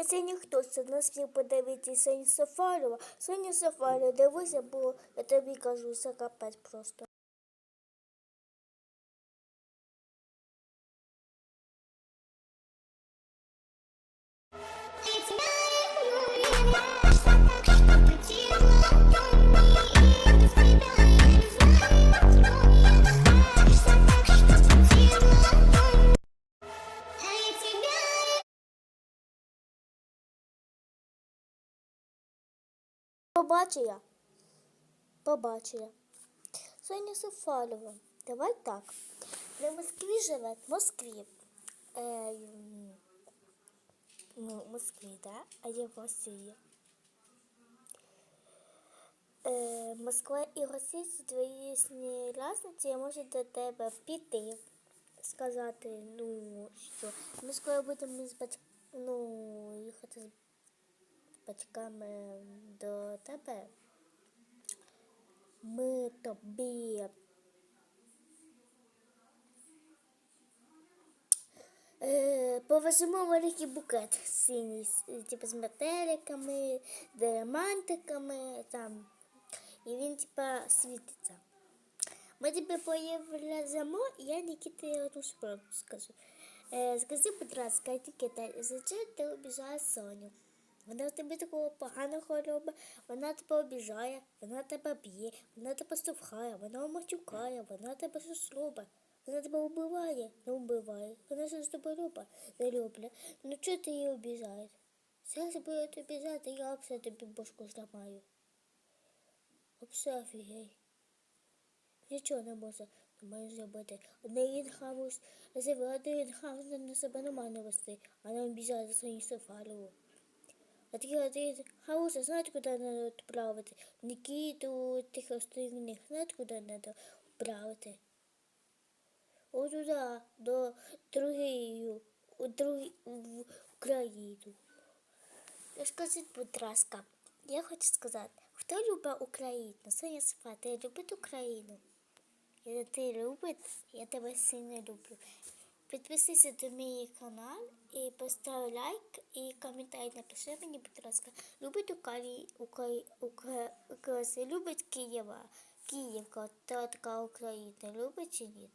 Якщо ніхто хтось нас не подивитися Соня Сафарова, Соня Сафарова, дивися, бо я тобі кажу, це капець просто. Побачила. Побачила. Соня Сафарова. Давай так. В Москві живе? В Москві. Е, ну, в Москві, да? А я в Росії. Е, Москва і Росія це дві різні разниці. Я можу до тебе піти, сказати, ну, що ми скоро будемо з батьк... ну, їхати з батьками до тебе. Ми тобі е, повеземо великий букет синій, типу з метеликами, діамантиками там. І він типа світиться. Ми тебе повеземо, і я Нікіті одну справу скажу. Е, скажи, будь ласка, Нікіта, за що ти обіжала Соню? Вона тобі такого поганого робить, вона тебе обіжає, вона тебе б'є, вона тебе штовхає, вона матюкає, вона тебе щось робить. Вона тебе вбиває, не вбиває. Вона щось тебе робить, не люблять. Ну чого ти її обіжаєш? Зараз буде тобі обіжати, я все тобі бошку зламаю. Обсе офігей. Нічого не може не має зробити. Одне інхаус, один інхаус на себе нормально вести, а не обіжає за свою Сафарову. А такі один хаус, знаєте, куди треба відправити? Нікіту, тих остальних, знаєте, куди треба відправити? Туди, до другої, у другій, в Україну. Скажіть, будь ласка, я хочу сказати, хто любить Україну? Соня Софа, ти любить Україну? Якщо ти любиш, я тебе сильно люблю. Підписуйся до мій канал і постав лайк і коментар напиши мені, будь ласка, любить Украї... Украї... Украї... Укра... любить Києва, Київка, та така Україна, любить чи ні?